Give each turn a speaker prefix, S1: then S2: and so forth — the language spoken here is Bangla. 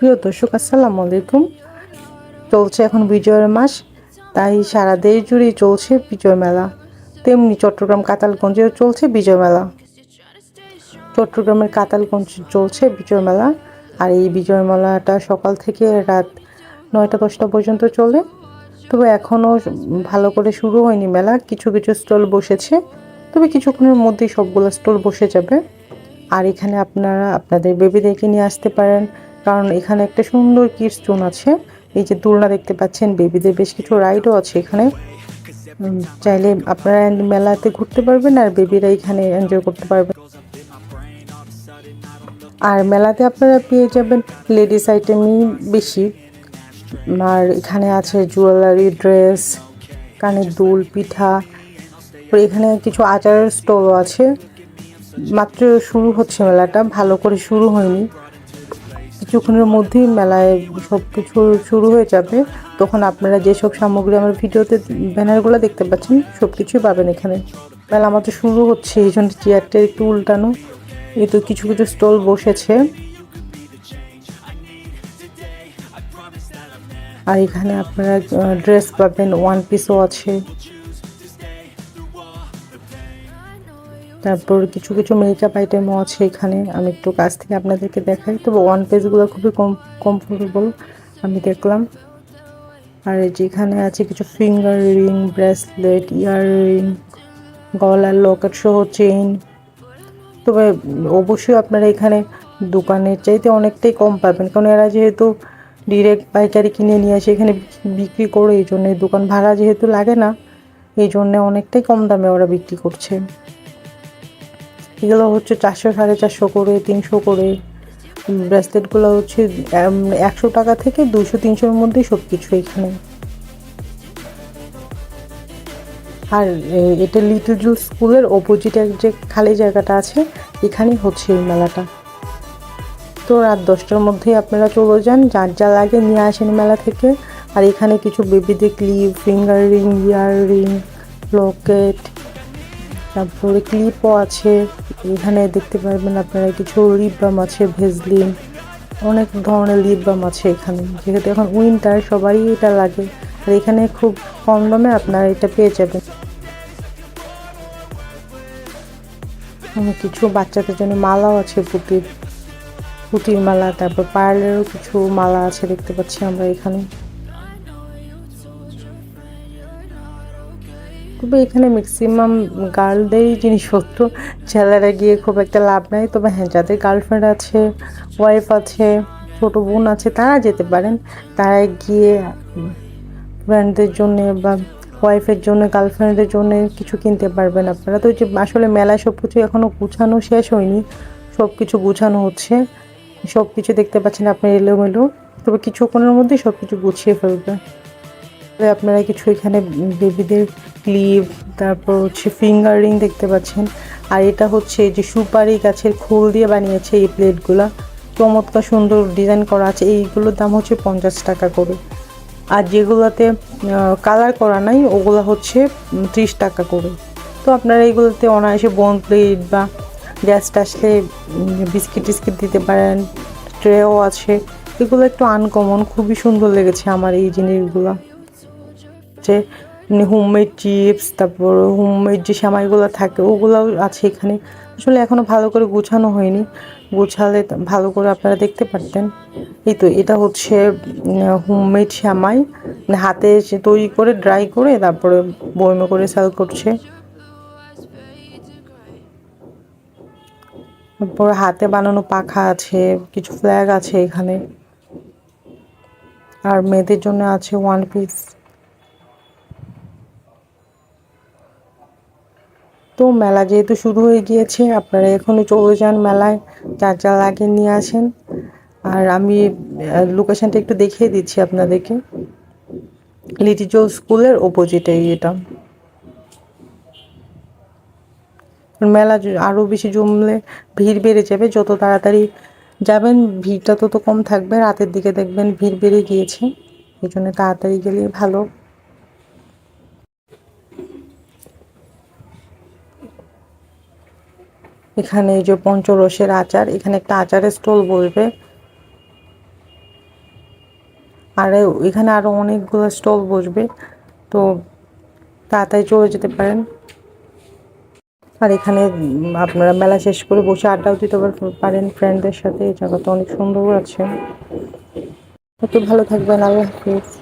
S1: প্রিয় দর্শক, আসসালামু আলাইকুম। চলছে এখন বিজয়ের মাস, তাই সারা দেশ জুড়েই চলছে বিজয় মেলা। তেমনি চট্টগ্রাম, কাতালগঞ্জেও চলছে বিজয় মেলা। চট্টগ্রামের কাতালগঞ্জ চলছে বিজয় মেলা, আর এই বিজয় মেলাটা সকাল থেকে রাত নয়টা, দশটা পর্যন্ত চলে। তবে এখনও ভালো করে শুরু হয়নি মেলা, কিছু কিছু স্টল বসেছে। তবে কিছুক্ষণের মধ্যেই সবগুলো স্টল বসে যাবে। আর এখানে আপনারা, আপনাদের বেবিদেরকে নিয়ে আসতে পারেন। কারণ এখানে একটা সুন্দর কিডস জোন আছে। এই যে দোলনা দেখতে পাচ্ছেন বেবিদের বেশ কিছু রাইডও আছে এখানে। চাইলে আপনারা মেলাতে ঘুরতে পারবেন আর বেবিরা এখানে এনজয় করতে পারবেন। আর মেলাতে আপনারা পেয়ে যাবেন লেডিস আইটেমই বেশি। আর এখানে আছে জুয়েলারি ড্রেস কানের দুল, পিঠা। এখানে কিছু আচারের স্টলও আছে। মাত্র শুরু হচ্ছে মেলাটা, ভালো করে শুরু হয়নি। কিছুক্ষণের মধ্যেই মেলায় সব কিছু শুরু হয়ে যাবে। তখন আপনারা যেসব সামগ্রী আমার ভিডিওতে ব্যানারগুলো দেখতে পাচ্ছেন সব কিছুই পাবেন এখানে। মেলা আমাদের শুরু হচ্ছে, এই জন্য চেয়ারটা একটু উল্টানো। এই তো কিছু কিছু স্টল বসেছে। আর এখানে আপনারা ড্রেস পাবেন ওয়ান পিসও আছে। তারপর কিছু কিছু মেকআপ আইটেমও আছে এখানে। আমি একটু কাছ থেকে আপনাদেরকে দেখাই। তবে ওয়ান পেজগুলো খুবই কম কমফোর্টেবল আমি দেখলাম। আর যেখানে আছে কিছু finger ring bracelet ear ring গলার লকেট সহ চেইন তবে অবশ্যই আপনারা এখানে দোকানের চাইতে অনেকটাই কম পাবেন। কারণ এরা যেহেতু ডিরেক্ট পাইকারি কিনে নিয়ে আসে, এখানে বিক্রি করে, এই জন্য দোকান ভাড়া যেহেতু লাগে না, এই জন্য অনেকটাই কম দামে ওরা বিক্রি করছে। এগুলো হচ্ছে চারশো, সাড়ে চারশো করে, তিনশো করে। ব্রেসলেটগুলো হচ্ছে একশো টাকা থেকে দুশো, তিনশোর মধ্যেই সব কিছু এখানে। আর এটা লিটল জুল স্কুলের অপোজিটের যে খালি জায়গাটা আছে, এখানেই হচ্ছে এই মেলাটা। তো রাত দশটার মধ্যেই আপনারা চলে যান, যার যা লাগে নিয়ে আসেন মেলা থেকে। আর এখানে কিছু বেবিদের clip finger ring ear ring locket তারপরে ক্লিপও আছে। এখানে দেখতে পারবেন আপনারা কিছু লিপ বাম আছে ভেজলিন অনেক ধরনের লিপ বাম আছে এখানে। যেহেতু এখন উইন্টার সবারই এটা লাগে। আর এখানে খুব কম দামে আপনারা এটা পেয়ে যাবেন। কিছু বাচ্চাদের জন্য মালাও আছে পুঁতির। পুঁতির মালা, তারপর পার্লেরও কিছু মালা আছে দেখতে পাচ্ছি আমরা এখানে। তবে এখানে ম্যাক্সিমাম গার্লদেরই জিনিসপত্র। ছেলেরা গিয়ে খুব একটা লাভ নাই, তবে হ্যাঁ যাদের গার্লফ্রেন্ড আছে ওয়াইফ আছে, ছোট বোন আছে, তারা যেতে পারেন। তারা গিয়ে ফ্রেন্ডদের জন্যে বা ওয়াইফের জন্য গার্লফ্রেন্ডের জন্য কিছু কিনতে পারবেন আপনারা। তো যে আসলে মেলায় সব কিছু এখনও গুছানো শেষ হয়নি সব কিছু গুছানো হচ্ছে। সব কিছু দেখতে পাচ্ছেন আপনি এলোমেলো, তবে কিছুক্ষণের মধ্যেই সব কিছু গুছিয়ে ফেলবে। আপনারা কিছু এখানে বেবিদের ক্লিপ, তারপর হচ্ছে ফিঙ্গার দেখতে পাচ্ছেন। আর এটা হচ্ছে যে সুপারি গাছের খোল দিয়ে বানিয়েছে এই প্লেটগুলো। চমৎকার সুন্দর ডিজাইন করা আছে। এইগুলোর দাম হচ্ছে পঞ্চাশ টাকা করে। আর যেগুলোতে কালার করা নাই, ওগুলো হচ্ছে ত্রিশ টাকা করে। তো আপনারা এইগুলোতে অনায়াসে বোন প্লেট বা গ্যাসট আসলে বিস্কিট টিস্কিট দিতে পারেন। ট্রেও আছে। এগুলো একটু আনকমন। খুবই সুন্দর লেগেছে আমার এই জিনিসগুলো। হচ্ছে হোমমেড চিপস তারপর হোমমেড যে সেমাইগুলো থাকে, ওগুলোও আছে এখানে। আসলে এখনও ভালো করে গুছানো হয়নি। গুছালে ভালো করে আপনারা দেখতে পারতেন। এই তো, এটা হচ্ছে হোমমেড সেমাই। মানে হাতে সে তৈরি করে ড্রাই করে, তারপরে বয়মে করে সেল করছে। তারপর হাতে বানানো পাখা আছে, কিছু ফ্ল্যাগ আছে এখানে। আর মেয়েদের জন্য আছে ওয়ান পিস তো মেলা যেহেতু শুরু হয়ে গিয়েছে, আপনারা এখনই চলে যান মেলায় যা যা লাগে নিয়ে আসেন। আর আমি লোকেশনটা একটু দেখিয়ে দিচ্ছি আপনাদেরকে। লিটিচল স্কুলের অপোজিটে এটা। মেলা আরও বেশি জমলে ভিড় বেড়ে যাবে, যত তাড়াতাড়ি যাবেন, ভিড়টা তত কম থাকবে। রাতের দিকে দেখবেন ভিড় বেড়ে গিয়েছে। এই জন্য তাড়াতাড়ি গেলে ভালো। এখানে এই যে পঞ্চরসের আচার, এখানে একটা আচারের স্টল বসবে আর এখানে আরও অনেকগুলো স্টল বসবে, তো তাড়াতাড়ি চলে যেতে পারেন। আর এখানে আপনারা মেলা শেষ করে বসে আড্ডাও দিতে পার- পারেন ফ্রেন্ডদের সাথে, এই জায়গাটা অনেক সুন্দর আছে। তো ভালো থাকবেন, আল্লাহ হাফিজ।